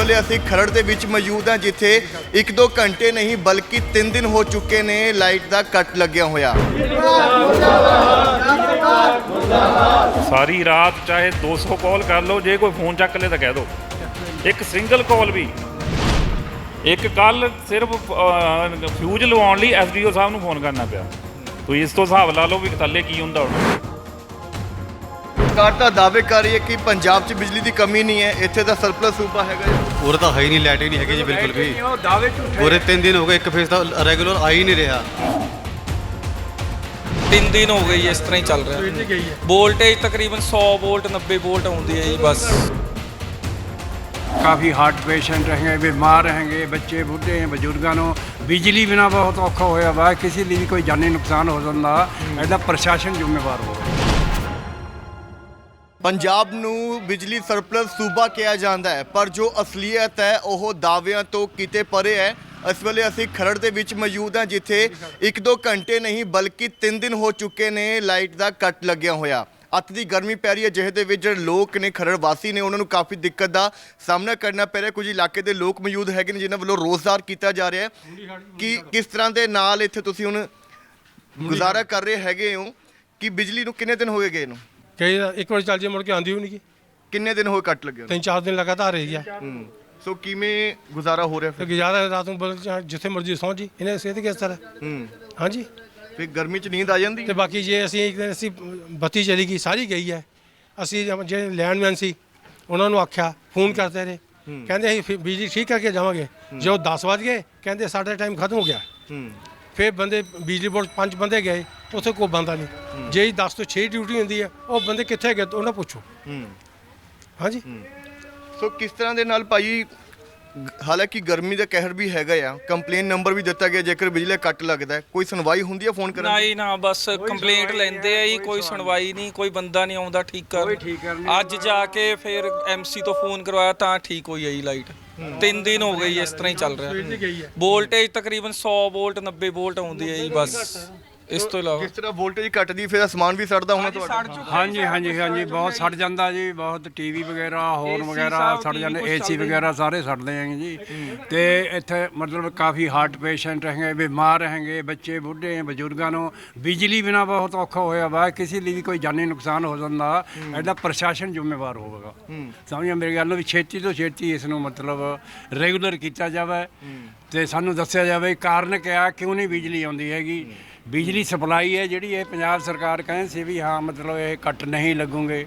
ਵੇਲੇ ਅਸੀਂ ਖਰੜ ਦੇ ਵਿੱਚ ਮੌਜੂਦ ਹਾਂ, ਜਿੱਥੇ 1-2 ਘੰਟੇ ਨਹੀਂ, ਬਲਕਿ 3 ਦਿਨ ਹੋ ਚੁੱਕੇ ਨੇ ਲਾਈਟ ਦਾ ਕੱਟ ਲੱਗਿਆ ਹੋਇਆ। ਸਾਰੀ ਰਾਤ ਚਾਹੇ 200 ਕਾਲ ਕਰ ਲਓ, ਜੇ ਕੋਈ ਫੋਨ ਚੱਕ ਲੇ ਤਾਂ ਕਹਿ ਦਿਓ ਇੱਕ ਸਿੰਗਲ ਕਾਲ ਵੀ। ਇੱਕ ਕੱਲ ਸਿਰਫ ਫਿਊਜ਼ ਲਵਾਉਣ ਲਈ ਐਸਡੀਓ ਸਾਹਿਬ ਨੂੰ ਫੋਨ ਕਰਨਾ ਪਿਆ। ਤੁਸੀਂ ਇਸ ਤੋਂ ਹਿਸਾਬ ਲਾ ਲਓ ਵੀ ਥੱਲੇ ਕੀ ਹੁੰਦਾ ਹੁਣ। ਸਰਕਾਰ ਤਾਂ ਦਾਅਵੇ ਕਰ ਰਹੀ ਹੈ ਕਿ ਪੰਜਾਬ 'ਚ ਬਿਜਲੀ ਦੀ ਕਮੀ ਨਹੀਂ ਹੈ ਇੱਥੇ ਤਾਂ ਸਰਪਲਸ ਸੂਬਾ ਹੈਗਾ ਜੀ। ਉਰੇ ਤਾਂ ਹੈ ਹੀ ਨਹੀਂ ਲਾਈਟ ਹੀ ਨਹੀਂ ਹੈਗੀ ਜੀ ਬਿਲਕੁਲ ਵੀ। ਉਹ ਦਾਅਵੇ ਝੂਠੇ 3 ਦਿਨ ਹੋ ਗਏ ਇੱਕ ਫੇਸ ਤਾਂ ਰੈਗੂਲਰ ਆ ਹੀ ਨਹੀਂ ਰਿਹਾ। ਤਿੰਨ ਦਿਨ ਹੋ ਗਏ ਜੀ ਇਸ ਤਰ੍ਹਾਂ ਹੀ ਚੱਲ ਰਿਹਾ। ਵੋਲਟੇਜ ਤਕਰੀਬਨ 100 ਵੋਲਟ 90 ਵੋਲਟ ਆਉਂਦੀ ਹੈ ਜੀ ਬਸ। ਕਾਫੀ ਹਾਰਟ ਪੇਸ਼ੈਂਟ ਹੈਗੇ ਬਿਮਾਰ ਹੈਗੇ ਬੱਚੇ ਬੁੱਢੇ ਹੈ ਬਜ਼ੁਰਗਾਂ ਨੂੰ ਬਿਜਲੀ ਬਿਨਾ ਬਹੁਤ ਔਖਾ ਹੋਇਆ ਵਾ ਕਿਸੇ ਲਈ ਵੀ ਕੋਈ ਜਾਨੀ ਨੁਕਸਾਨ ਹੋ ਜਾਂਦਾ ਇਹਦਾ ਪ੍ਰਸ਼ਾਸਨ ਜ਼ਿੰਮੇਵਾਰ ਹੋਵੇ। ਪੰਜਾਬ ਨੂੰ ਬਿਜਲੀ ਸਰਪਲਸ ਸੂਬਾ ਕਿਹਾ ਜਾਂਦਾ ਹੈ, ਪਰ ਜੋ ਅਸਲੀਅਤ ਹੈ, ਉਹ ਦਾਅਵਿਆਂ ਤੋਂ ਕਿਤੇ ਪਰੇ ਹੈ। ਇਸ ਵੇਲੇ ਅਸੀਂ ਖਰੜ ਦੇ ਵਿੱਚ ਮੌਜੂਦ ਹਾਂ, ਜਿੱਥੇ 1-2 ਘੰਟੇ ਨਹੀਂ, ਬਲਕਿ 3 ਦਿਨ ਹੋ ਚੁੱਕੇ ਨੇ ਲਾਈਟ ਦਾ ਕੱਟ ਲੱਗਿਆ ਹੋਇਆ। ਅੱਤ ਦੀ ਗਰਮੀ ਪੈ ਰਹੀ ਹੈ ਜਿਹੇ ਦੇ ਵਿੱਚ ਜਿਹੜੇ ਲੋਕ ਨੇ ਖਰੜ ਵਾਸੀ ਨੇ, ਉਹਨਾਂ ਨੂੰ ਕਾਫੀ ਦਿੱਕਤ ਦਾ ਸਾਹਮਣਾ ਕਰਨਾ ਪੈ ਰਿਹਾ। ਕੁਝ ਇਲਾਕੇ ਦੇ ਲੋਕ ਮੌਜੂਦ ਹੈਗੇ ਨੇ, ਜਿਨ੍ਹਾਂ ਵੱਲੋਂ ਰੋਜ਼ਗਾਰ ਕੀਤਾ ਜਾ ਰਿਹਾ ਹੈ। ਕਿ, ਕਿਸ ਤਰ੍ਹਾਂ ਦੇ ਨਾਲ ਇੱਥੇ ਤੁਸੀਂ ਹੁਣ ਗੁਜ਼ਾਰਾ ਕਰ ਰਹੇ ਹੈਗੇ ਹੋ? ਕਿ ਬਿਜਲੀ ਨੂੰ ਕਿੰਨੇ ਦਿਨ ਹੋ ਗਏ ਗਏ ਨੂੰ? ਕਈ ਇੱਕ ਵਾਰ ਚੱਲ ਜੇ ਮੁੜ ਕੇ ਆਂਦੀ ਹੋਣੀ ਕਿ ਕਿੰਨੇ ਦਿਨ ਹੋਏ ਕੱਟ ਲੱਗੇ? ਤਿੰਨ ਚਾਰ ਦਿਨ ਲਗਾਤਾਰ ਰਹੀ ਆ। ਹੂੰ। ਸੋ ਕਿਵੇਂ ਗੁਜ਼ਾਰਾ ਹੋ ਰਿਹਾ ਤੇ ਫਿਰ ਗੁਜ਼ਾਰਾ ਰਾਤ ਨੂੰ ਬਲ- ਜਿੱਥੇ ਮਰਜ਼ੀ ਸੌਂ ਜੀ ਇਹਨੇ ਸਿਹਤ ਕਿਸ ਤਰ੍ਹਾਂ? ਹੂੰ। ਹਾਂਜੀ। ਫਿਰ ਗਰਮੀ ਚ ਨੀਂਦ ਆ ਜਾਂਦੀ? ਤੇ ਬਾਕੀ ਜੇ ਅਸੀਂ ਇੱਕ ਦਿਨ ਅਸੀਂ ਬੱਤੀ ਚਲੀ ਗਈ ਸਾਰੀ ਗਈ ਹੈ। ਅਸੀਂ ਜਦ- ਜਿਹੜੇ ਲੈਂਡਮੈਨ ਸੀ ਉਹਨਾਂ ਨੂੰ ਆਖਿਆ ਫੋਨ ਕਰਦੇ ਰਹੇ। ਕਹਿੰਦੇ ਅਸੀਂ ਫਿਰ ਬਿਜਲੀ ਠੀਕ ਕਰਕੇ ਜਾਵਾਂਗੇ। ਜੋ 10 ਵਜ ਗਏ ਕਹਿੰਦੇ ਸਾਡਾ ਟਾਈਮ ਖਤਮ ਹੋ ਗਿਆ। ਹੂੰ। ਫਿਰ ਬੰਦੇ ਬਿਜਲੀ ਬੋਰਡ ਪੰਜ ਬੰਦੇ ਗਏ। ਉੱਥੇ ਕੋਈ ਬੰਦਾ ਨਹੀਂ। ਜੇ 10 ਤੋਂ 6 ਡਿਊਟੀ ਹੁੰਦੀ ਹੈ ਉਹ ਬੰਦੇ ਕਿੱਥੇ ਗਏ ਉਹਨਾਂ ਪੁੱਛੋ। ਹਾਂਜੀ। ਸੋ ਕਿਸ ਤਰ੍ਹਾਂ ਦੇ ਨਾਲ ਭਾਈ ਹਾਲਾਂਕਿ ਗਰਮੀ ਦਾ ਕਹਿਰ ਵੀ ਹੈਗਾ ਆ ਕੰਪਲੇਨ ਨੰਬਰ ਵੀ ਦਿੱਤਾ ਗਿਆ ਜੇਕਰ ਬਿਜਲੀ ਕੱਟ ਲੱਗਦਾ ਕੋਈ ਸੁਣਵਾਈ ਹੁੰਦੀ ਹੈ ਫੋਨ ਕਰਨ ਨਾ ਦੀ? ਹੀ ਨਾ ਬਸ ਕੰਪਲੇਂਟ ਲੈਂਦੇ ਆ ਜੀ ਕੋਈ ਸੁਣਵਾਈ ਨਹੀਂ। ਕੋਈ ਬੰਦਾ ਨਹੀਂ ਆਉਂਦਾ ਠੀਕ ਕਰਨ। ਅੱਜ ਜਾ ਕੇ ਫਿਰ ਐਮਸੀ ਤੋਂ ਫੋਨ ਕਰਵਾਇਆ ਤਾਂ ਠੀਕ ਹੋਈ ਹੈ ਜੀ ਲਾਈਟ ਤਿੰਨ ਦਿਨ ਹੋ ਗਏ ਜੀ ਇਸ ਤਰ੍ਹਾਂ ਹੀ ਚੱਲ ਰਿਹਾ। ਵੋਲਟੇਜ ਤਕਰੀਬਨ 100 ਵੋਲਟ 90 ਵੋਲਟ ਆਉਂਦੀ ਹੈ ਜੀ ਬਸ। ਇਸ ਤੋਂ ਇਲਾਵਾ ਕਿਸ ਤਰ੍ਹਾਂ ਵੋਲਟੇਜ ਘਟਦੀ ਫਿਰ ਸਮਾਨ ਵੀ ਸੜਦਾ ਹੋਣਾ ਤੁਹਾਡਾ। ਹਾਂਜੀ ਹਾਂਜੀ ਹਾਂਜੀ ਬਹੁਤ ਸੜ ਜਾਂਦਾ ਜੀ ਬਹੁਤ ਟੀਵੀ ਵਗੈਰਾ ਹੋਰ ਵਗੈਰਾ ਸੜ ਜਾਂਦੇ ਏਸੀ ਵਗੈਰਾ ਸਾਰੇ ਸੜਦੇ ਹੈਗੇ ਜੀ। ਤੇ ਇੱਥੇ ਮਤਲਬ ਕਾਫੀ ਹਾਰਟ ਪੇਸ਼ੈਂਟ ਹੈਗੇ ਬਿਮਾਰ ਹੈਗੇ ਬੱਚੇ ਬੁੱਢੇ ਬਜ਼ੁਰਗਾਂ ਨੂੰ ਬਿਜਲੀ ਬਿਨਾ ਬਹੁਤ ਔਖਾ ਹੋਇਆ ਵਾ ਕਿਸੇ ਲਈ ਵੀ ਕੋਈ ਜਾਨੀ ਨੁਕਸਾਨ ਹੋ ਜਾਂਦਾ ਇਹਦਾ ਪ੍ਰਸ਼ਾਸਨ ਜ਼ਿੰਮੇਵਾਰ ਹੋਵੇਗਾ। ਸਮਝਿਆ ਮੇਰੀ ਗੱਲ ਨੂੰ ਵੀ ਛੇਤੀ ਤੋਂ ਛੇਤੀ ਇਸ ਨੂੰ ਮਤਲਬ ਰੈਗੂਲਰ ਕੀਤਾ ਜਾਵੇ। ਤੇ ਸਾਨੂੰ ਦੱਸਿਆ ਜਾਵੇ ਕਾਰਨ ਕਿਆ ਕਿਉਂ ਨਹੀਂ ਬਿਜਲੀ ਆਉਂਦੀ ਹੈਗੀ? ਬਿਜਲੀ ਸਪਲਾਈ ਹੈ ਜਿਹੜੀ ਇਹ ਪੰਜਾਬ ਸਰਕਾਰ ਕਹਿੰਦੀ ਸੀ ਵੀ ਹਾਂ ਮਤਲਬ ਇਹ ਕੱਟ ਨਹੀਂ ਲੱਗੂਗੇ।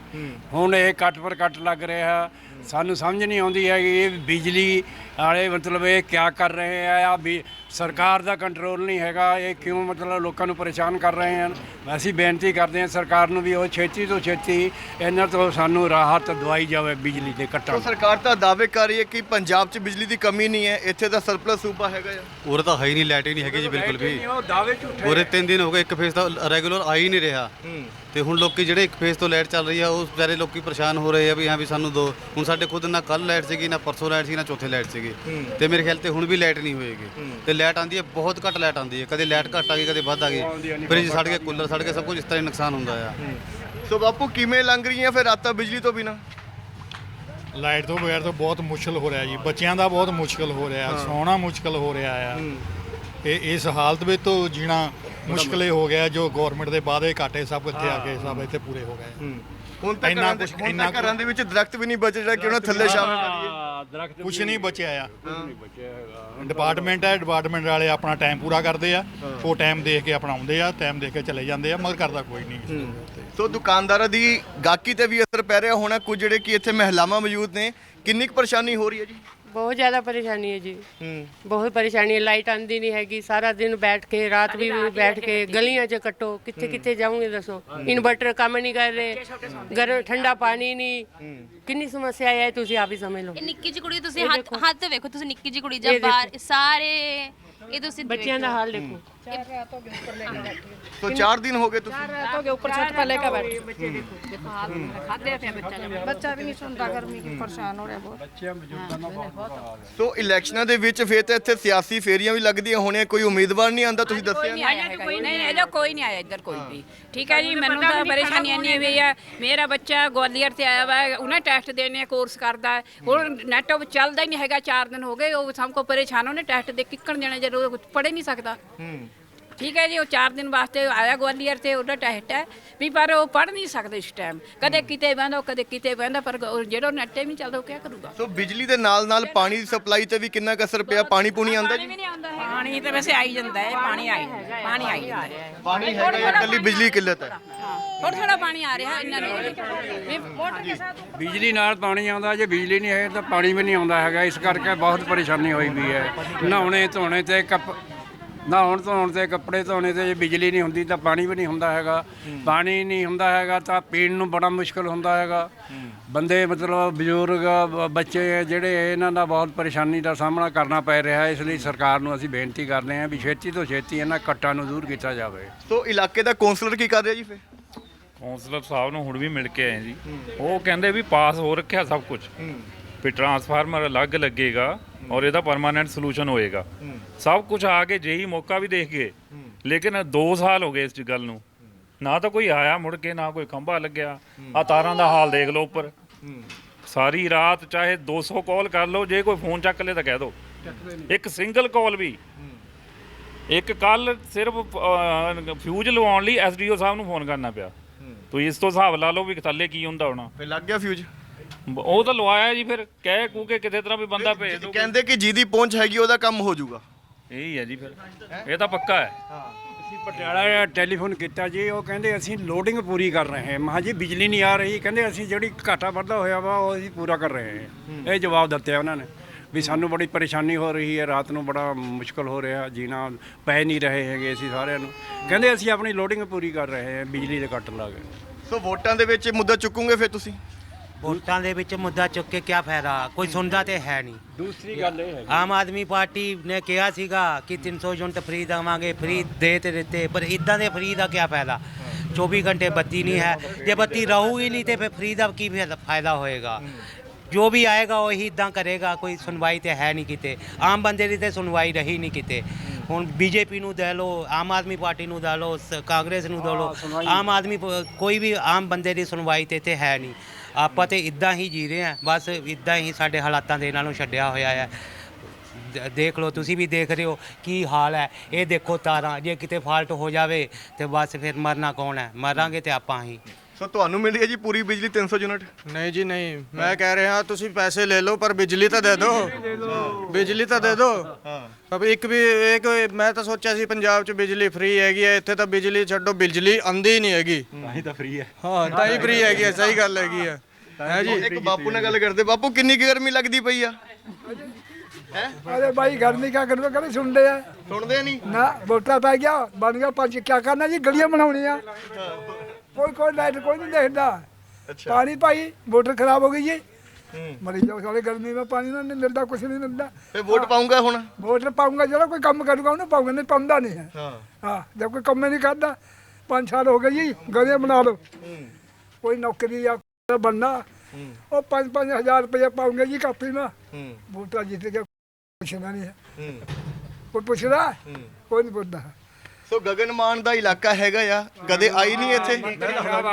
ਹੁਣ ਇਹ ਕੱਟ ਪਰ ਕੱਟ ਲੱਗ ਰਿਹਾ। ਸਾਨੂੰ ਸਮਝ ਨਹੀਂ ਆਉਂਦੀ ਹੈ ਕਿ ਇਹ ਬਿਜਲੀ ਵਾਲੇ ਮਤਲਬ ਇਹ ਕਿਆ ਕਰ ਰਹੇ ਆ ਆ ਵੀ ਸਰਕਾਰ ਦਾ ਕੰਟਰੋਲ ਨਹੀਂ ਹੈਗਾ ਇਹ ਕਿਉਂ ਮਤਲਬ ਲੋਕਾਂ ਨੂੰ ਪਰੇਸ਼ਾਨ ਕਰ ਰਹੇ ਹਨ? ਅਸੀਂ ਬੇਨਤੀ ਕਰਦੇ ਹਾਂ ਸਰਕਾਰ ਨੂੰ ਵੀ ਉਹ ਛੇਤੀ ਤੋਂ ਛੇਤੀ ਇਹਨਾਂ ਤੋਂ ਸਾਨੂੰ ਰਾਹਤ ਦਵਾਈ ਜਾਵੇ ਬਿਜਲੀ ਦੇ ਕੱਟਾਂ। ਸਰਕਾਰ ਤਾਂ ਦਾਅਵੇ ਕਰ ਰਹੀ ਹੈ ਕਿ ਪੰਜਾਬ 'ਚ ਬਿਜਲੀ ਦੀ ਕਮੀ ਨਹੀਂ ਹੈ ਇੱਥੇ ਤਾਂ ਸਰਪਲਸ ਸੂਬਾ ਹੈਗਾ ਆ। ਉਰੇ ਤਾਂ ਹੈ ਹੀ ਨਹੀਂ ਲਾਈਟ ਹੀ ਨਹੀਂ ਹੈਗੀ ਜੀ ਬਿਲਕੁਲ ਵੀ। ਉਹ ਦਾਅਵੇ ਝੂਠੇ ਪੂਰੇ 3 ਦਿਨ ਹੋ ਗਏ ਇੱਕ ਫੇਸ ਤਾਂ ਰੈਗੂਲਰ ਆ ਹੀ ਨਹੀਂ ਰਿਹਾ। ਤੇ ਹੁਣ ਲੋਕੀ ਜਿਹੜੇ ਇੱਕ ਫੇਸ ਤੋਂ ਲਾਈਟ ਚੱਲ ਰਹੀ ਆ ਉਹ ਵਿਚਾਰੇ ਲੋਕੀ ਪਰੇਸ਼ਾਨ ਹੋ ਰਹੇ ਆ ਵੀ ਹਾਂ ਵੀ ਸਾਨੂੰ ਦੋ ਹੁਣ ਸਾਡੇ ਖੁਦ ਨਾ ਕੱਲ ਲਾਈਟ ਸੀਗੀ ਨਾ ਪਰਸੋਂ ਲਾਈਟ ਸੀ ਨਾ ਚੌਥੇ ਲਾਈਟ ਸੀਗੀ। ਤੇ ਮੇਰੇ ਖਿਆਲ ਤੇ ਹੁਣ ਵੀ ਲਾਈਟ ਨਹੀਂ ਹੋਏਗੀ। ਤੇ ਲਾਈਟ ਆਂਦੀ ਹੈ ਬਹੁਤ ਘੱਟ ਲਾਈਟ ਆਂਦੀ ਹੈ। ਕਦੇ ਲਾਈਟ ਘੱਟ ਆ ਗਈ ਕਦੇ ਵੱਧ ਆ ਗਈ। ਫ੍ਰਿਜ ਸੜ ਗਏ ਕੂਲਰ ਸੜ ਗਏ ਸਭ ਕੁਝ ਇਸ ਤਰ੍ਹਾਂ ਹੀ ਨੁਕਸਾਨ ਹੁੰਦਾ ਆ। ਸੋ ਬਾਪੂ ਕਿਵੇਂ ਲੰਘ ਰਹੀਆਂ ਫਿਰ ਰਾਤਾਂ ਬਿਜਲੀ ਤੋਂ ਬਿਨਾ? ਲਾਈਟ ਤੋਂ ਬਗੈਰ ਤਾਂ ਬਹੁਤ ਮੁਸ਼ਕਲ ਹੋ ਰਿਹਾ ਜੀ। ਬੱਚਿਆਂ ਦਾ ਬਹੁਤ ਮੁਸ਼ਕਲ ਹੋ ਰਿਹਾ ਸੌਣਾ ਮੁਸ਼ਕਲ ਹੋ ਰਿਹਾ ਆ। ਇਹ ਇਸ ਹਾਲਤ ਵਿੱਚ ਤੋਂ ਜੀਣਾ ਮੁਸ਼ਕਲ ਹੀ ਹੋ ਗਿਆ ਜੋ ਗਵਰਨਮੈਂਟ ਦੇ ਵਾਅਦੇ ਘਾਟੇ ਸਭ ਇੱਥੇ ਆ ਕੇ ਸਭ ਇੱਥੇ ਪੂਰੇ ਹੋ ਗਏ ਹੁਣ ਤਾਂ ਇੰਨਾ ਘਰਾਂ ਦੇ ਕੁਛ- ਹੁਣ ਇੰਨਾ ਤਾਂ ਘਰਾਂ ਦੇ ਵਿੱਚ ਦਰਖਤ ਵੀ ਨਹੀਂ ਬਚ ਰਿਹਾ ਕਿ ਉਹਨਾਂ ਥੱਲੇ ਸ਼ਾਮਲ ਕਰੀਏ। ਕੁਝ ਨਹੀਂ ਬਚਿਆ ਆ। ਡਿਪਾਰਟਮੈਂਟ ਹੈ ਡਿਪਾਰਟਮੈਂਟ ਵਾਲੇ ਆਪਣਾ ਟਾਈਮ ਪੂਰਾ ਕਰਦੇ ਆ। ਉਹ ਟਾਈਮ ਦੇਖ ਕੇ ਆਪਣਾ ਆਉਂਦੇ ਆ ਟਾਈਮ ਦੇਖ ਕੇ ਚਲੇ ਜਾਂਦੇ ਆ ਮਗਰ ਕਰਦਾ ਕੋਈ ਨਹੀਂ। ਸੋ ਦੁਕਾਨਦਾਰਾਂ ਦੀ ਗਾਹਕੀ ਤੇ ਵੀ ਅਸਰ ਪੈ ਰਿਹਾ ਹੋਣਾ। ਕੁਝ ਜਿਹੜੇ ਕਿ ਇੱਥੇ ਮਹਿਲਾਵਾਂ ਮੌਜੂਦ ਨੇ ਕਿੰਨੀ ਕੁ ਪਰੇਸ਼ਾਨੀ ਹੋ ਰਹੀ ਹੈ ਜੀ? ਬਹੁਤ ਜ਼ਿਆਦਾ ਪਰੇਸ਼ਾਨੀ ਹੈ ਜੀ। ਹੂੰ। ਬਹੁਤ ਪਰੇਸ਼ਾਨੀ ਹੈ ਲਾਈਟ ਆਂਦੀ ਨਹੀਂ ਹੈਗੀ ਸਾਰਾ ਦਿਨ ਬੈਠ ਕੇ ਰਾਤ ਵੀ ਬੈਠ ਕੇ ਗਲੀਆਂ 'ਚ ਕੱਟੋ ਕਿੱਥੇ ਕਿੱਥੇ ਜਾਓਗੇ ਦੱਸੋ? ਇਨਵਰਟਰ ਕੰਮ ਨਹੀਂ ਕਰ ਰਹੇ ਗਰਮ ਠੰਡਾ ਪਾਣੀ ਨਹੀਂ। ਕਿੰਨੀ ਸਮੱਸਿਆ ਹੈ ਤੁਸੀਂ ਆਪ ਹੀ ਸਮਝ ਲਓ। ਇਹ ਨਿੱਕੀ ਜਿਹੀ ਕੁੜੀ ਤੁਸੀਂ ਹੱਥ। ਹੱਥ ਵੇਖੋ ਤੁਸੀਂ ਨਿੱਕੀ ਜਿਹੀ ਕੁੜੀ ਜਾਂ। ਬਾਹਰ ਸਾਰੇ ਇਹ ਤੁਸੀਂ ਬੱਚਿਆਂ ਦਾ ਹਾਲ ਦੇਖੋ। तो चार दिन हो गए ਤੁਸੀਂ रातों के ऊपर छत पर लेकर बैठे खाते थे बच्चा जब बच्चा भी नहीं सुनता गर्मी की परेशान हो रहा है बहुत ਸੋ ਇਲੈਕਸ਼ਨਾਂ ਦੇ ਵਿੱਚ ਫਿਰ ਤਾਂ ਇੱਥੇ ਸਿਆਸੀ ਫੇਰੀਆਂ ਵੀ ਲੱਗਦੀਆਂ ਹੋਣੀਆਂ ਕੋਈ ਉਮੀਦਵਾਰ ਨਹੀਂ ਆਂਦਾ ਤੁਸੀਂ ਦੱਸਿਆ नहीं आया हैगा। नहीं नहीं इधर कोई नहीं आया इधर कोई भी ठीक है जी मैंने तो परेशानी नहीं हुई है मेरा बच्चा ग्वालियर से आया हुआ है उन्हें टेस्ट देने कोर्स करता है ਹੁਣ ਨੈਟ ਉਹ ਚੱਲਦਾ ਹੀ ਨਹੀਂ ਹੈਗਾ 4 ਦਿਨ ਹੋ ਗਏ ਉਹ ਸਭ ਕੋ ਪਰੇਸ਼ਾਨ ਉਹਨੇ ਟੈਸਟ ਦੇ ਕਿੱਕਣ ਦੇਣਾ ਜਦੋਂ ਉਹ ਪੜ੍ਹ ਹੀ ਨਹੀਂ ਸਕਦਾ ਠੀਕ ਹੈ ਜੀ ਉਹ 4 ਦਿਨ ਵਾਸਤੇ ਆਇਆ ਗਵਾਲੀਅਰ ਤੇ ਉਹਦਾ ਟੈਸਟ ਹੈ ਵੀ ਪਰ ਉਹ ਪੜ੍ਹ ਨਹੀਂ ਸਕਦਾ ਇਸ ਟਾਈਮ ਕਦੇ ਕਿਤੇ ਬਹਿੰਦਾ ਕਦੇ ਕਿਤੇ ਬਹਿੰਦਾ ਪਰ ਜਿਹੜਾ ਨੈਟੇ ਨਹੀਂ ਚੱਲਦਾ ਉਹ ਕੀ ਕਰੂਗਾ? ਸੋ ਬਿਜਲੀ ਦੇ ਨਾਲ ਨਾਲ ਪਾਣੀ ਦੀ ਸਪਲਾਈ ਤੇ ਵੀ ਕਿੰਨਾ ਕੁ ਅਸਰ ਪਿਆ? ਪਾਣੀ ਪੂਣੀ ਜੀ? ਆਉਂਦਾ ਹੈ ਪਾਣੀ ਤਾਂ ਵੈਸੇ ਆਈ ਜਾਂਦਾ ਹੈ ਪਾਣੀ ਆਈ ਪਾਣੀ ਆਈ ਪਾਣੀ ਹੈਗਾ ਜਾਂ ਇਕੱਲੀ ਬਿਜਲੀ ਕਿੱਲਤ ਹੈ? ਥੋੜਾ ਥੋੜਾ ਪਾਣੀ ਆ ਰਿਹਾ ਇੰਨਾ ਨਹੀਂ ਵੀ ਮੋਟਰ ਕੇ ਸਾਥ ਬਿਜਲੀ ਨਾਲ ਪਾਣੀ ਆਉਂਦਾ ਜੇ ਬਿਜਲੀ ਨਹੀਂ ਹੈ ਤਾਂ ਪਾਣੀ ਵੀ ਨਹੀਂ ਆਉਂਦਾ ਹੈਗਾ। ਇਸ ਕਰਕੇ ਬਹੁਤ ਪਰੇਸ਼ਾਨੀ ਹੋਈ ਵੀ ਹੈ। ਨਹਾਉਣੇ ਧੋਣੇ ਤੇ ਕੱਪ ਨਹਾਉਣ ਧੋਣ ਤੇ ਕੱਪੜੇ ਧੋਣੇ ਤੇ ਜੇ ਬਿਜਲੀ ਨਹੀਂ ਹੁੰਦੀ ਤਾਂ ਪਾਣੀ ਵੀ ਨਹੀਂ ਹੁੰਦਾ ਹੈਗਾ। ਪਾਣੀ ਨਹੀਂ ਹੁੰਦਾ ਹੈਗਾ ਤਾਂ ਪੀਣ ਨੂੰ ਬੜਾ ਮੁਸ਼ਕਲ ਹੁੰਦਾ ਹੈਗਾ। ਬੰਦੇ ਮਤਲਬ ਬਜ਼ੁਰਗ ਬੱਚੇ ਜਿਹੜੇ ਇਹਨਾਂ ਦਾ ਬਹੁਤ ਪਰੇਸ਼ਾਨੀ ਦਾ ਸਾਹਮਣਾ ਕਰਨਾ ਪੈ ਰਿਹਾ ਹੈ। ਇਸ ਲਈ ਸਰਕਾਰ ਨੂੰ ਅਸੀਂ ਬੇਨਤੀ ਕਰਦੇ ਹਾਂ ਵੀ ਛੇਤੀ ਤੋਂ ਛੇਤੀ ਇਹਨਾਂ ਕੱਟਾਂ ਨੂੰ ਦੂਰ ਕੀਤਾ ਜਾਵੇ। ਸੋ ਇਲਾਕੇ ਦਾ ਕਾਉਂਸਲਰ ਕੀ ਕਰ ਰਿਹਾ ਜੀ ਫਿਰ? ਕਾਉਂਸਲਰ ਸਾਹਿਬ ਨੂੰ ਹੁਣ ਵੀ ਮਿਲ ਕੇ ਆਏ ਜੀ। ਉਹ ਕਹਿੰਦੇ ਵੀ ਪਾਸ ਹੋ ਰੱਖਿਆ ਸਭ ਕੁਝ ਵੀ ਟਰਾਂਸਫਾਰਮਰ ਅਲੱਗ ਲੱਗੇਗਾ। ਔਰ ਇਹਦਾ ਪਰਮਾਨੈਂਟ ਸੋਲੂਸ਼ਨ ਹੋਏਗਾ। ਸਭ ਕੁਝ ਆ ਕੇ ਜਿਹੀ ਮੌਕਾ ਵੀ ਦੇਖ ਗਏ ਲੇਕਿਨ 2 ਸਾਲ ਹੋ ਗਏ ਇਸ ਗੱਲ ਨੂੰ। ਨਾ ਤਾਂ ਕੋਈ ਆਇਆ ਮੁੜ ਕੇ ਨਾ ਕੋਈ ਖੰਭਾ ਲੱਗਿਆ। ਆ ਤਾਰਾਂ ਦਾ ਹਾਲ ਦੇਖ ਲਓ ਉੱਪਰ। ਸਾਰੀ ਰਾਤ ਚਾਹੇ 200 ਕਾਲ ਕਰ ਲਓ ਜੇ ਕੋਈ ਫੋਨ ਚੱਕ ਲੇ ਤਾਂ ਕਹਿ ਦਿਓ ਇੱਕ ਸਿੰਗਲ ਕਾਲ ਵੀ। ਇੱਕ ਕੱਲ ਸਿਰਫ ਫਿਊਜ਼ ਲਵਾਉਣ ਲਈ ਐਸਡੀਓ ਸਾਹਿਬ ਨੂੰ ਫੋਨ ਕਰਨਾ ਪਿਆ। ਤੁਸੀਂ ਇਸ ਤੋਂ ਹਿਸਾਬ ਲਾ ਲਓ ਵੀ ਥੱਲੇ ਕੀ ਹੁੰਦਾ ਹੋਣਾ। ਫਿਰ ਲੱਗ ਗਿਆ ਫਿਊਜ਼ ਉਹ ਤਾਂ ਲਵਾਇਆ ਜੀ ਫਿਰ ਕਹਿ ਕੂ ਕੇ ਕਿਸੇ ਤਰ੍ਹਾਂ ਵੀ ਬੰਦਾ ਭੇਜ ਦੋ ਕਹਿੰਦੇ ਕਿ ਜਿਹਦੀ ਪਹੁੰਚ ਹੈਗੀ ਉਹਦਾ ਕੰਮ ਹੋ ਜਾਊਗਾ। ਇਹੀ ਹੈ ਜੀ ਫਿਰ ਇਹ ਤਾਂ ਪੱਕਾ ਹੈ। ਅਸੀਂ ਪਟਿਆਲਾ ਟੈਲੀਫੋਨ ਕੀਤਾ ਜੀ ਉਹ ਕਹਿੰਦੇ ਅਸੀਂ ਲੋਡਿੰਗ ਪੂਰੀ ਕਰ ਰਹੇ ਹਾਂ। ਮਹਾਂ ਜੀ ਬਿਜਲੀ ਨਹੀਂ ਆ ਰਹੀ ਕਹਿੰਦੇ ਅਸੀਂ ਜਿਹੜੀ ਘਾਟਾ ਵੱਧਾ ਹੋਇਆ ਵਾ ਉਹ ਅਸੀਂ ਪੂਰਾ ਕਰ ਰਹੇ ਹਾਂ। ਇਹ ਜਵਾਬ ਦਿੱਤੇ ਉਹਨਾਂ ਨੇ ਵੀ ਸਾਨੂੰ ਬੜੀ ਪਰੇਸ਼ਾਨੀ ਹੋ ਰਹੀ ਹੈ ਰਾਤ ਨੂੰ ਬੜਾ ਮੁਸ਼ਕਲ ਹੋ ਰਿਹਾ ਜੀਣਾ ਪੈ ਨਹੀਂ ਰਹੇ ਹੈਗੇ ਅਸੀਂ ਸਾਰਿਆਂ ਨੂੰ। ਕਹਿੰਦੇ ਅਸੀਂ ਆਪਣੀ ਲੋਡਿੰਗ ਪੂਰੀ ਕਰ ਰਹੇ ਹਾਂ ਬਿਜਲੀ ਦੇ ਕੱਟ ਲਾ ਕੇ। ਸੋ ਵੋਟਾਂ ਦੇ ਵਿੱਚ ਇਹ ਮੁੱਦਾ ਚੁੱਕੋਗੇ ਫਿਰ ਤੁਸੀਂ? ਵੋਟਾਂ ਦੇ ਵਿੱਚ ਮੁੱਦਾ ਚੁੱਕ ਕੇ ਕੀ ਫਾਇਦਾ? ਕੋਈ ਸੁਣਦਾ ਤੇ ਹੈ ਨਹੀਂ। ਦੂਸਰੀ ਗੱਲ ਇਹ ਹੈ ਆਮ ਆਦਮੀ ਪਾਰਟੀ ਨੇ ਕਿਹਾ ਸੀਗਾ ਕਿ 300 ਯੂਨਿਟ ਫ੍ਰੀ ਦੇਵਾਂਗੇ ਫ੍ਰੀ ਦੇ ਤੇ ਦਿੱਤੇ ਪਰ ਇਦਾਂ ਦੇ ਫ੍ਰੀ ਦਾ ਕੀ ਫਾਇਦਾ? 24 ਘੰਟੇ ਬੱਤੀ ਨਹੀਂ ਹੈ। ਜੇ ਬੱਤੀ ਰਹੂਗੀ ਨਹੀਂ ਤੇ ਫਿਰ ਫ੍ਰੀ ਦਾ ਕੀ ਫਾਇਦਾ- ਹੋਏਗਾ? ਜੋ ਵੀ ਆਏਗਾ ਉਹੀ ਇਦਾਂ ਕਰੇਗਾ ਕੋਈ ਸੁਣਵਾਈ ਤੇ ਹੈ ਨਹੀਂ ਕਿਤੇ। ਆਮ ਬੰਦੇ ਦੀ ਤੇ ਸੁਣਵਾਈ ਰਹੀ ਨਹੀਂ ਕਿਤੇ। ਹੁਣ ਬੀਜੇਪੀ ਨੂੰ ਦੇ ਲਓ ਆਮ ਆਦਮੀ ਪਾਰਟੀ ਨੂੰ ਦੇ ਸ- ਕਾਂਗਰਸ ਨੂੰ ਦੇ ਲਓ। ਆਮ ਆਦਮੀ ਕੋਈ ਵੀ ਆਮ ਬੰਦੇ ਦੀ ਸੁਣਵਾਈ ਤੇ ਤੇ ਹੈ ਨਹੀਂ। ਆਪਾਂ ਤੇ ਇਦਾਂ ਹੀ ਜੀ ਰਹੇ ਹਾਂ, ਬਸ ਇਦਾਂ ਹੀ ਸਾਡੇ ਹਾਲਾਤਾਂ ਦੇ ਨਾਲੋਂ ਛੱਡਿਆ ਹੋਇਆ ਹੈ। ਦ- ਦੇਖ ਲਓ, ਤੁਸੀਂ ਵੀ ਦੇਖ ਰਹੇ ਹੋ ਕੀ ਹਾਲ ਹੈ। ਇਹ ਦੇਖੋ ਤਾਰਾਂ, ਜੇ ਕਿਤੇ ਫਾਲਟ ਹੋ ਜਾਵੇ ਤੇ ਬਸ ਫਿਰ ਮਰਨਾ ਕੌਣ ਹੈ? ਮਰਾਂਗੇ ਤੇ ਆਪਾਂ ਹੀ। ਸੋ ਤੁਹਾਨੂੰ ਮਿਲ ਰਹੀ ਹੈ ਜੀ ਪੂਰੀ ਬਿਜਲੀ 300 ਯੂਨਿਟ ਨਹੀਂ ਜੀ ਨਹੀਂ ਮੈਂ ਕਹਿ ਰਿਹਾ ਤੁਸੀਂ ਪੈਸੇ ਲੈ ਲਓ ਪਰ ਬਿਜਲੀ ਤਾਂ ਦੇ ਦਿਓ ਬਿਜਲੀ ਤਾਂ ਦੇ ਦਿਓ ਹਾਂ ਅਬ ਇੱਕ ਵੀ ਇੱਕ ਮੈਂ ਤਾਂ ਸੋਚਿਆ ਸੀ ਪੰਜਾਬ 'ਚ ਬਿਜਲੀ ਫ੍ਰੀ ਹੈਗੀ ਹੈ ਇੱਥੇ ਤਾਂ ਬਿਜਲੀ ਛੱਡੋ ਬਿਜਲੀ ਆਂਦੀ ਹੀ ਨਹੀਂ ਹੈਗੀ ਤਾਂ ਹੀ ਤਾਂ ਫ੍ਰੀ ਹੈ ਹਾਂ ਤਾਂ ਹੀ ਫ੍ਰੀ ਹੈਗੀ ਹੈ ਸਹੀ ਗੱਲ ਹੈਗੀ ਹੈ ਹੈ ਜੀ ਇੱਕ ਬਾਪੂ ਨਾਲ ਗੱਲ ਕਰਦੇ ਬਾਪੂ ਕਿੰਨੀ ਕੁ ਗਰਮੀ ਲੱਗਦੀ ਪਈ ਆ अरे भाई घर में क्या करो करे सुन रहे हैं ਸੁਣਦੇ ਨਹੀਂ ना वोटा पै गया बन गया पंच क्या करना जी गलियां बनानी ਕੋਈ ਕੋਈ ਲਾਈਟ ਕੋਈ ਨਹੀਂ ਦੇਖਦਾ। ਅੱਛਾ। ਪਾਣੀ ਭਾਈ ਮੋਟਰ ਖਰਾਬ ਹੋ ਗਈ ਜੀ। ਹੂੰ। ਮਰੀਜ਼ਾਂ ਸਾਲੇ ਗਰਮੀ ਵਿੱਚ ਪਾਣੀ ਨਾਲ ਮਿਲਦਾ ਕੁਛ ਨਹੀਂ ਮਿਲਦਾ ਫੇ ਵੋਟ ਪਾਉਂਗਾ ਹੁਣ? ਮੋਟਰ ਪਾਉਂਗਾ ਜਿਹੜਾ ਕੋਈ ਕੰਮ ਕਰੂਗਾ ਉਹਨੂੰ ਪਾਉਂਗਾ ਨਹੀਂ ਪਾਉਂਦਾ ਨਹੀਂ ਹਾਂ। ਹਾਂ। ਜਦ ਕੋਈ ਕੰਮ ਨਹੀਂ ਕਰਦਾ ਪੰਜ ਸਾਲ ਹੋ ਗਏ ਜੀ ਗਧੇ ਬਣਾ ਲਓ। ਹੂੰ। ਕੋਈ ਨੌਕਰੀ ਜਾਂ ਬੰਨਾ ਹੂੰ। ਉਹ 5-5000 ਰੁਪਏ ਪਾਉਂਗੇ ਜੀ ਕਾਪੀ ਨਾਲ। ਹੂੰ। ਵੋਟਾਂ ਜਿੱਤ ਕੇ ਪੁੱਛਣਾ ਨਹੀਂ ਹੈ। ਹੂੰ। ਕੋਈ ਪੁੱਛਦਾ? ਕੋਈ ਨਹੀਂ ਪੁੱਛਦਾ। ਸੋ ਗਗਨ ਮਾਨ ਦਾ ਇਲਾਕਾ ਹੈਗਾ ਆ ਕਦੇ ਆਈ ਨਹੀਂ ਇੱਥੇ?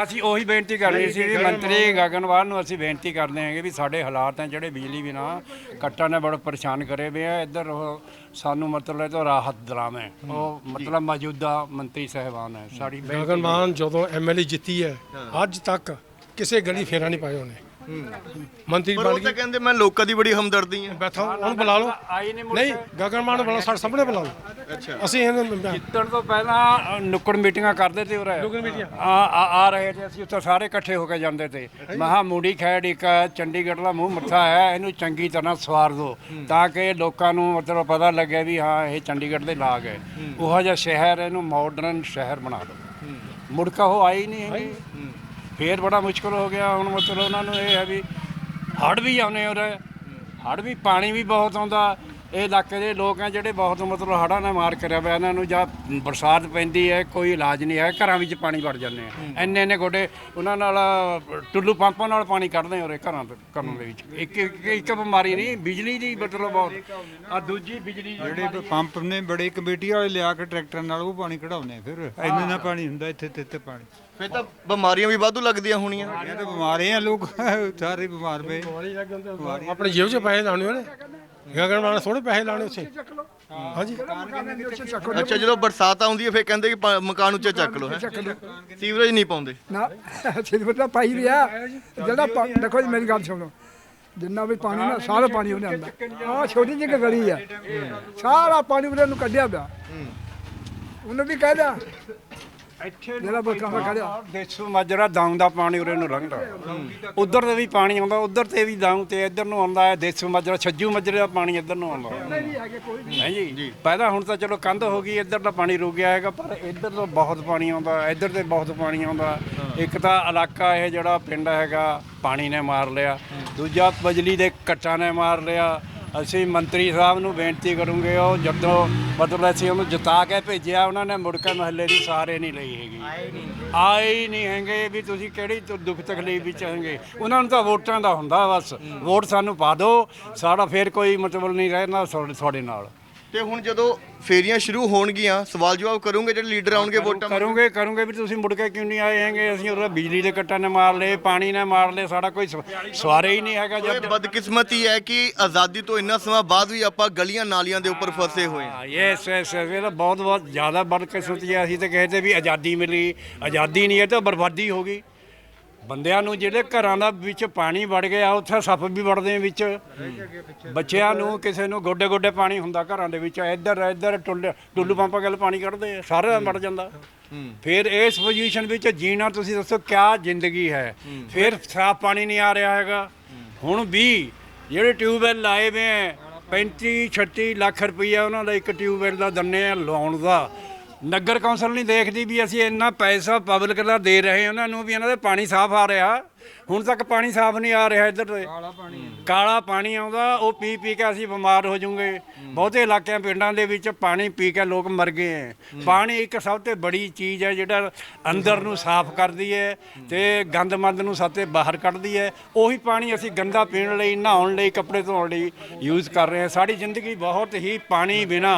ਅਸੀਂ ਉਹੀ ਬੇਨਤੀ ਕਰ ਰਹੇ ਸੀ ਵੀ ਮੰਤਰੀ ਗਗਨਵਾਲ ਨੂੰ ਅਸੀਂ ਬੇਨਤੀ ਕਰਦੇ ਹਾਂਗੇ ਵੀ ਸਾਡੇ ਹਾਲਾਤ ਹੈ ਜਿਹੜੇ ਬਿਜਲੀ ਬਿਨਾ ਕੱਟਾਂ ਨੇ ਬੜਾ ਪਰੇਸ਼ਾਨ ਕਰੇ ਵੇ ਆ। ਇੱਧਰ ਉਹ ਸਾਨੂੰ ਮਤਲਬ ਇਹ ਤੋਂ ਰਾਹਤ ਦਿਲਾਵੇਂ। ਉਹ ਮਤਲਬ ਮੌਜੂਦਾ ਮੰਤਰੀ ਸਹਿਬਾਨ ਹੈ ਸਾਡੀ ਬੇਨਤੀ ਗਗਨ ਮਾਨ ਜਦੋਂ ਐਮਐਲਏ ਜਿੱਤੀ ਹੈ ਅੱਜ ਤੱਕ ਕਿਸੇ ਗਲੀ ਫੇਰਾ ਨਹੀਂ ਪਾਇਆ ਉਹਨੇ। ਮੰਤਰੀ ਪਰ ਬਣ ਉਹ ਤਾਂ ਗਈ। ਕਹਿੰਦੇ ਮੈਂ ਲੋਕਾਂ ਦੀ ਬੜੀ ਹਮਦਰਦੀ ਆ ਬੈਠਾ ਉਹਨੂੰ ਬੁਲਾ ਲਓ। ਆਈ ਨਹੀਂ ਮੁੜ ਨਹੀਂ ਗਗਨ ਮਾਨ ਨੂੰ ਬੁਲਾਓ ਸਾਡੇ ਸਾਹਮਣੇ ਬੁਲਾਓ ਅੱਛਾ। ਅਸੀਂ ਇਹਨੂੰ ਜਿੱਤਣ ਤੋਂ ਪਹਿਲਾਂ ਅ, ਨੁੱਕੜ ਮੀਟਿੰਗਾਂ ਕਰਦੇ ਤੇ ਉਰੇ ਨੁੱਕੜ ਮੀਟਿੰਗਾਂ? ਆ ਆ- ਆ ਰਹੇ ਤੇ ਅਸੀਂ ਉੱਥੇ ਸਾਰੇ ਇਕੱਠੇ ਹੋ ਕੇ ਜਾਂਦੇ ਤੇ। ਮਹਾ ਮੂੜੀ ਖੈੜ ਇੱਕ ਹੈ, ਚੰਡੀਗੜ੍ਹ ਦਾ ਮੂੰਹ ਮੱਥਾ ਹੈ ਇਹਨੂੰ ਚੰਗੀ ਤਰ੍ਹਾਂ ਸਵਾਰ ਦਿਓ। ਤਾਂ ਕਿ ਲੋਕਾਂ ਨੂੰ ਮਤਲਬ ਪਤਾ ਲੱਗੇ ਵੀ ਹਾਂ ਇਹ ਚੰਡੀਗੜ੍ਹ ਦੇ ਲਾਗ ਹੈ। ਉਹੋ ਜਿਹਾ ਸ਼ਹਿਰ ਇਹਨੂੰ ਮਾਡਰਨ ਸ਼ਹਿਰ ਬਣਾ ਦਿਓ। ਮੁੜਕਾ ਉਹ ਆਈ ਨਹੀਂ ਹੈਗੀ। ਫੇਰ ਬੜਾ ਮੁਸ਼ਕਲ ਹੋ ਗਿਆ। ਹੁਣ ਮਤਲਬ ਉਹਨਾਂ ਨੂੰ ਇਹ ਹੈ ਵੀ ਹੜ੍ਹ ਵੀ ਆਉਂਦੇ ਹੋ ਰਹੇ ਹੜ੍ਹ ਵੀ, ਪਾਣੀ ਵੀ ਬਹੁਤ ਆਉਂਦਾ। ਇਹ ਇਲਾਕੇ ਦੇ ਲੋਕ ਆ ਜਿਹੜੇ ਬਹੁਤ ਮਤਲਬ ਹੜ੍ਹਾਂ ਨਾਲ ਮਾਰ ਕਰਿਆ ਹੋਇਆ ਇਹਨਾਂ ਨੂੰ ਜਾਂ ਬਰਸਾਤ ਪੈਂਦੀ ਹੈ ਕੋਈ ਇਲਾਜ ਨਹੀਂ ਹੈ ਘਰਾਂ ਵਿੱਚ ਪਾਣੀ ਵੜ ਜਾਂਦੇ ਆ। ਇੰਨੇ ਇੰਨੇ ਗੋਡੇ ਉਹਨਾਂ ਨਾਲ ਟੁੱਲੂ ਪੰਪਾਂ ਨਾਲ ਪਾਣੀ ਕੱਢਦੇ ਹੋਰੇ ਘਰਾਂ ਤੋਂ ਘਰਾਂ ਦੇ ਵਿੱਚ। ਇੱਕ ਇੱਕ ਇੱਕ ਬਿਮਾਰੀ ਨਹੀਂ ਬਿਜਲੀ ਦੀ ਮਤਲਬ ਬਹੁਤ। ਆ ਦੂਜੀ ਬਿਜਲੀ ਜਿਹੜੇ ਪੰਪ ਨੇ ਬੜੇ ਕਮੇਟੀ ਵਾਲੇ ਲਿਆ ਕੇ ਟਰੈਕਟਰ ਨਾਲ ਉਹ ਪਾਣੀ ਕਢਾਉਂਦੇ ਆ ਫਿਰ। ਇੰਨਾ ਨਾ ਪਾਣੀ ਹੁੰਦਾ ਇੱਥੇ ਤੇ ਇੱਥੇ ਪਾਣੀ। ਫਿਰ ਤਾਂ ਬਿਮਾਰੀਆਂ ਵੀ ਵਾਧੂ ਲੱਗਦੀਆਂ ਹੋਣੀਆਂ। ਇਹ ਤਾਂ ਬਿਮਾਰੇ ਆ ਲੋਕ ਸਾਰੇ ਬਿਮਾਰ ਪਏ। ਆਪਣੇ ਜੇਬ 'ਚ ਪੈਸੇ ਲਾਉਣੇ ਉਹਨੇ ਗਗਨ ਮਾਨ ਥੋੜੇ ਪੈਸੇ ਲਾਉਣੇ ਉੱਥੇ। ਹਾਂਜੀ। ਅੱਛਾ ਜਦੋਂ ਬਰਸਾਤ ਆਉਂਦੀ ਹੈ ਫਿਰ ਕਹਿੰਦੇ ਕਿ ਪਾ- ਮਕਾਨ ਉੱਚਾ ਚੱਕ ਲਓ ਹੈ? ਸੀਵਰੇਜ ਨਹੀਂ ਪਾਉਂਦੇ। ਨਾ ਸਿਲਵਰ ਤਾਂ ਪਾਈ ਰਿਹਾ ਜਿਹੜਾ ਪਾ- ਦੇਖੋ ਜੀ ਮੇਰੀ ਗੱਲ ਸੁਣੋ। ਜਿੰਨਾ ਵੀ ਪਾਣੀ ਨਾ ਸਾਰਾ ਪਾਣੀ ਉਹਨੇ ਆਉਂਦਾ। ਆਹ ਛੋਟੀ ਜਿਹੀ ਗਲੀ ਆ। ਸਾਰਾ ਪਾਣੀ ਉਹਨੇ ਨੂੰ ਕੱਢਿਆ ਪਿਆ। ਉਹਨੇ ਵੀ ਕਹਿਦਾ ਇੱਥੇ ਜਿਹੜਾ ਬੋਤਲਾਂ ਦਾ ਕੱਢਿਆ ਦੇਸੂ ਮਾਜਰਾ ਦਾਉਂ ਦਾ ਪਾਣੀ ਉਰੇ ਨੂੰ ਲੰਘਦਾ। ਉਧਰ ਤੇ ਵੀ ਪਾਣੀ ਆਉਂਦਾ ਉਧਰ ਤੇ ਵੀ ਦਾਉਂ ਤੇ ਇੱਧਰ ਨੂੰ ਆਉਂਦਾ ਹੈ। ਦੇਸੂ ਮਾਜਰਾ ਛੱਜੂ ਮਾਜਰੇ ਦਾ ਪਾਣੀ ਇੱਧਰ ਨੂੰ ਆਉਂਦਾ। ਨਹੀਂ ਜੀ। ਪਹਿਲਾਂ ਹੁਣ ਤਾਂ ਚਲੋ ਕੰਧ ਹੋ ਗਈ ਇੱਧਰ ਦਾ ਪਾਣੀ ਰੁਕ ਗਿਆ ਹੈਗਾ ਪਰ ਇੱਧਰ ਤੋਂ ਬਹੁਤ ਪਾਣੀ ਆਉਂਦਾ ਇੱਧਰ ਤੇ ਬਹੁਤ ਪਾਣੀ ਆਉਂਦਾ। ਇੱਕ ਤਾਂ ਇਲਾਕਾ ਇਹ ਜਿਹੜਾ ਪਿੰਡ ਹੈਗਾ ਪਾਣੀ ਨੇ ਮਾਰ ਲਿਆ। ਦੂਜਾ ਬਜਲੀ ਦੇ ਕੱਟਾਂ ਨੇ ਮਾਰ ਲਿਆ। ਅਸੀਂ ਮੰਤਰੀ ਸਾਹਿਬ ਨੂੰ ਬੇਨਤੀ ਕਰੂੰਗੇ ਉਹ ਜਦੋਂ ਮਤਲਬ ਅਸੀਂ ਉਹਨੂੰ ਜਿਤਾ ਕੇ ਭੇਜਿਆ ਉਹਨਾਂ ਨੇ ਮੁੜ ਕੇ ਮਹੱਲੇ ਦੀ ਸਾਰੇ ਨਹੀਂ ਲਈ ਹੈਗੀ। ਆਏ ਨਹੀਂ ਹੈਗੇ। ਵੀ ਤੁਸੀਂ ਕਿਹੜੀ ਤੁ- ਦੁੱਖ ਤਕਲੀਫ ਵਿੱਚ ਹੈਗੇ। ਉਹਨਾਂ ਨੂੰ ਤਾਂ ਵੋਟਾਂ ਦਾ ਹੁੰਦਾ ਬਸ। ਵੋਟ ਸਾਨੂੰ ਪਾ ਦਿਓ ਸਾਡਾ ਫੇਰ ਕੋਈ ਮਤਲਬ ਨਹੀਂ ਰਹਿਣਾ ਤੁਹਾਡੇ ਤੁਹਾਡੇ ਨਾਲ। ਤੇ ਹੁਣ ਜਦੋਂ ਫੇਰੀਆਂ ਸ਼ੁਰੂ ਹੋਣਗੀਆਂ ਸਵਾਲ ਜਵਾਬ ਕਰੋਗੇ ਜਿਹੜੇ ਲੀਡਰ ਆਉਣਗੇ ਵੋਟਾਂ? ਕਰੋਗੇ ਕਰੋਗੇ ਵੀ ਤੁਸੀਂ ਮੁੜ ਕੇ ਕਿਉਂ ਨਹੀਂ ਆਏ ਹੈਗੇ? ਅਸੀਂ ਉਹਦਾ ਬਿਜਲੀ ਦੇ ਕੱਟਾਂ ਨੇ ਮਾਰ ਲਏ ਪਾਣੀ ਨੇ ਮਾਰ ਲਏ ਸਾਡਾ ਕੋਈ ਸਵ- ਸਵਾਰੇ ਹੀ ਨਹੀਂ ਹੈਗਾ ਜਦ ਬਦਕਿਸਮਤੀ ਹੈ ਕਿ ਆਜ਼ਾਦੀ ਤੋਂ ਇੰਨਾ ਸਮਾਂ ਬਾਅਦ ਵੀ ਆਪਾਂ ਗਲੀਆਂ ਨਾਲੀਆਂ ਦੇ ਉੱਪਰ ਫਸੇ ਹੋਏ ਹਾਂ। ਯੈਸ ਯੈਸ ਇਹ ਤਾਂ ਬਹੁਤ ਬਹੁਤ ਜ਼ਿਆਦਾ ਬਦਕਿਸਮਤੀ ਹੈ। ਅਸੀਂ ਤਾਂ ਕਹਿੰਦੇ ਵੀ ਆਜ਼ਾਦੀ ਮਿਲੀ ਆਜ਼ਾਦੀ ਨਹੀਂ ਹੈ ਤਾਂ ਬਰਬਾਦੀ ਹੋ ਗਈ। ਬੰਦਿਆਂ ਨੂੰ ਜਿਹੜੇ ਘਰਾਂ ਦਾ ਵਿੱਚ ਪਾਣੀ ਵੜ ਗਿਆ, ਉੱਥੇ ਸੱਪ ਵੀ ਵੜਦੇ ਆ ਵਿੱਚ। ਬੱਚਿਆਂ ਨੂੰ ਕਿਸੇ ਨੂੰ ਗੋਡੇ ਗੋਡੇ ਪਾਣੀ ਹੁੰਦਾ ਘਰਾਂ ਦੇ ਵਿੱਚ, ਇੱਧਰ ਇੱਧਰ ਟੁੱਲ ਟੁੱਲੂ ਪੰਪਾਂ ਗੱਲ ਪਾਣੀ ਕੱਢਦੇ ਆ, ਸਾਰਾ ਵੜ ਜਾਂਦਾ। ਫਿਰ ਇਸ ਪੋਜੀਸ਼ਨ ਵਿੱਚ ਜੀਣਾ, ਤੁਸੀਂ ਦੱਸੋ ਕਿਆ ਜ਼ਿੰਦਗੀ ਹੈ। ਫਿਰ ਸਾਫ਼ ਪਾਣੀ ਨਹੀਂ ਆ ਰਿਹਾ ਹੈਗਾ। ਹੁਣ ਵੀ ਜਿਹੜੇ ਟਿਊਬਵੈਲ ਲਾਏ ਵੇ ਹੈ 35 36 ਲੱਖ ਰੁਪਈਆ ਉਹਨਾਂ ਦਾ ਇੱਕ ਟਿਊਬਵੈਲ ਦਾ ਦੰਨੇ ਆ ਲਾਉਣ ਦਾ। ਨਗਰ ਕੌਂਸਲ ਨਹੀਂ ਦੇਖਦੀ ਵੀ ਅਸੀਂ ਇੰਨਾ ਪੈਸਾ ਪਬਲਿਕ ਦਾ ਦੇ ਰਹੇ ਉਹਨਾਂ ਨੂੰ ਵੀ ਇਹਨਾਂ ਦਾ ਪਾਣੀ ਸਾਫ਼ ਆ ਰਿਹਾ। ਹੁਣ ਤੱਕ ਪਾਣੀ ਸਾਫ਼ ਨਹੀਂ ਆ ਰਿਹਾ ਇੱਧਰ ਤੇ। ਕਾਲਾ ਪਾਣੀ ਕਾਲਾ ਪਾਣੀ ਆਉਂਦਾ ਉਹ ਪੀ ਪੀ ਕੇ ਅਸੀਂ ਬਿਮਾਰ ਹੋ ਜਾਵਾਂਗੇ ਬਹੁਤੇ ਇਲਾਕਿਆਂ ਪਿੰਡਾਂ ਦੇ ਵਿੱਚ ਪਾਣੀ ਪੀ ਕੇ ਲੋਕ ਮਰ ਗਏ ਹੈ। ਪਾਣੀ ਇੱਕ ਸਭ ਤੋਂ ਬੜੀ ਚੀਜ਼ ਹੈ ਜਿਹੜਾ ਅੰਦਰ ਨੂੰ ਸਾਫ਼ ਕਰਦੀ ਹੈ। ਤੇ ਗੰਦ ਮੰਦ ਨੂੰ ਸਾਤੇ ਬਾਹਰ ਕੱਢਦੀ ਹੈ ਉਹੀ ਪਾਣੀ ਅਸੀਂ ਗੰਦਾ ਪੀਣ ਲਈ ਨਹਾਉਣ ਲਈ ਕੱਪੜੇ ਧੋਣ ਲਈ ਯੂਜ਼ ਕਰ ਰਹੇ ਹਾਂ ਸਾਡੀ ਜ਼ਿੰਦਗੀ ਬਹੁਤ ਹੀ ਪਾਣੀ ਬਿਨਾ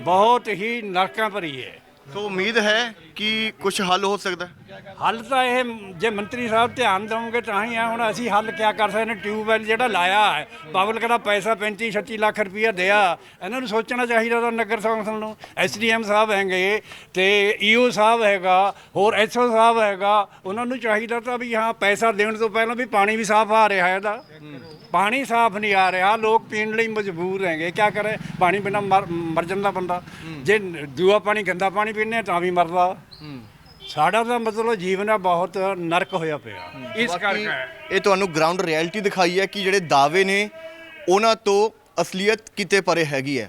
ਬਹੁਤ ਹੀ ਨਰਕਾਂ ਭਰੀ ਹੈ ਸੋ ਉਮੀਦ ਹੈ ਕਿ ਕੁਝ ਹੱਲ ਹੋ ਸਕਦਾ। ਹੈ ਹੱਲ ਤਾਂ ਇਹ ਜੇ ਮੰਤਰੀ ਸਾਹਿਬ ਧਿਆਨ ਦੇਵੋਗੇ ਤਾਂ ਹੀ ਆ, ਹੁਣ ਅਸੀਂ ਹੱਲ ਕਿਆ ਕਰ ਸਕਦੇ ਨੇ? ਟਿਊਬਵੈਲ ਜਿਹੜਾ ਲਾਇਆ ਹੈ, ਪਬਲਿਕ ਦਾ ਪੈਸਾ 35 36 ਲੱਖ ਰੁਪਈਆ ਦਿਆ। ਇਹਨਾਂ ਨੂੰ ਸੋਚਣਾ ਚਾਹੀਦਾ ਤਾਂ ਨਗਰ ਕੌਂਸਲ ਨੂੰ। ਐਸਡੀਐਮ ਸਾਹਿਬ ਹੈਗੇ, ਤੇ ਈਓ ਸਾਹਿਬ ਹੈਗਾ, ਹੋਰ ਐਸਓ ਸਾਹਿਬ ਹੈਗਾ, ਉਹਨਾਂ ਨੂੰ ਚਾਹੀਦਾ ਤਾਂ ਵੀ ਹਾਂ, ਪੈਸਾ ਦੇਣ ਤੋਂ ਪਹਿਲਾਂ ਵੀ ਪਾਣੀ ਵੀ ਸਾਫ਼ ਆ ਰਿਹਾ ਇਹਦਾ। ਪਾਣੀ ਸਾਫ਼ ਨਹੀਂ ਆ ਰਿਹਾ, ਲੋਕ ਪੀਣ ਲਈ ਮਜਬੂਰ ਹੈਗੇ। ਕਿਆ ਕਰੇ? ਪਾਣੀ ਬਿਨਾ ਮਰ ਮਰ ਜਾਂਦਾ ਬੰਦਾ। ਜੇ ਦੂਆ ਪਾਣੀ ਗੰਦਾ ਪਾਣੀ ਪੀਂਦੇ ਤਾਂ ਵੀ ਮਰਦਾ। ਸਾਡਾ ਤਾਂ ਮਤਲਬ ਜੀਵਨ ਆ ਬਹੁਤ ਨਰਕ ਹੋਇਆ ਪਿਆ। ਇਸ ਕਰਕੇ। ਇਹ ਤੁਹਾਨੂੰ ਗਰਾਊਂਡ ਰਿਐਲਿਟੀ ਦਿਖਾਈ ਹੈ ਕਿ ਜਿਹੜੇ ਦਾਅਵੇ ਨੇ ਉਹਨਾਂ ਤੋਂ ਅਸਲੀਅਤ ਕਿਤੇ ਪਰੇ ਹੈਗੀ ਹੈ।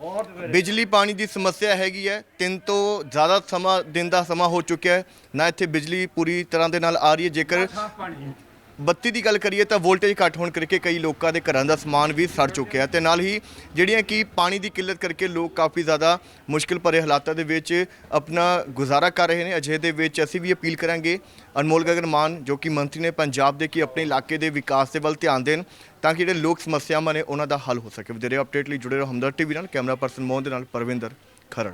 ਬਿਜਲੀ ਪਾਣੀ ਦੀ ਸਮੱਸਿਆ ਹੈਗੀ ਹੈ ਤਿੰਨ ਤੋਂ ਜ਼ਿਆਦਾ ਸਮਾਂ ਦਿਨ ਦਾ ਸਮਾਂ ਹੋ ਚੁੱਕਿਆ ਹੈ। ਨਾ ਇੱਥੇ ਬਿਜਲੀ ਪੂਰੀ ਤਰ੍ਹਾਂ ਦੇ ਨਾਲ ਆ ਰਹੀ ਹੈ ਜੇਕਰ ਬੱਤੀ ਦੀ ਗੱਲ ਕਰੀਏ ਤਾਂ ਵੋਲਟੇਜ ਘੱਟ ਹੋਣ ਕਰਕੇ ਕਈ ਲੋਕਾਂ ਦੇ ਘਰਾਂ ਦਾ ਸਮਾਨ ਵੀ ਸੜ ਚੁੱਕਿਆ ਤੇ ਨਾਲ ਹੀ ਜਿਹੜੀਆਂ ਕਿ ਪਾਣੀ ਦੀ ਕਿੱਲਤ ਕਰਕੇ ਲੋਕ ਕਾਫੀ ਜ਼ਿਆਦਾ ਮੁਸ਼ਕਿਲ ਭਰੇ ਹਾਲਾਤਾਂ ਦੇ ਵਿੱਚ ਆਪਣਾ ਗੁਜ਼ਾਰਾ ਕਰ ਰਹੇ ਨੇ। ਅਜਿਹੇ ਦੇ ਵਿੱਚ ਅਸੀਂ ਵੀ ਅਪੀਲ ਕਰਾਂਗੇ ਅਨਮੋਲ ਗਗਨ ਮਾਨ ਜੋ ਕਿ ਮੰਤਰੀ ਨੇ ਪੰਜਾਬ ਦੇ ਕਿ ਆਪਣੇ ਇਲਾਕੇ ਦੇ ਵਿਕਾਸ ਦੇ ਵੱਲ ਧਿਆਨ ਦੇਣ ਤਾਂ ਕਿ ਜਿਹੜੇ ਲੋਕ ਸਮੱਸਿਆਵਾਂ ਨੇ ਉਹਨਾਂ ਦਾ ਹੱਲ ਹੋ ਸਕੇ। ਵਧੇਰੇ ਅਪਡੇਟ ਲਈ ਜੁੜੇ ਰਹੋ ਹਮਦਰ ਟੀਵੀ ਨਾਲ। ਕੈਮਰਾ ਪਰਸਨ ਮੋਹਨ ਦੇ ਨਾਲ ਪਰਵਿੰਦਰ ਖਰੜ।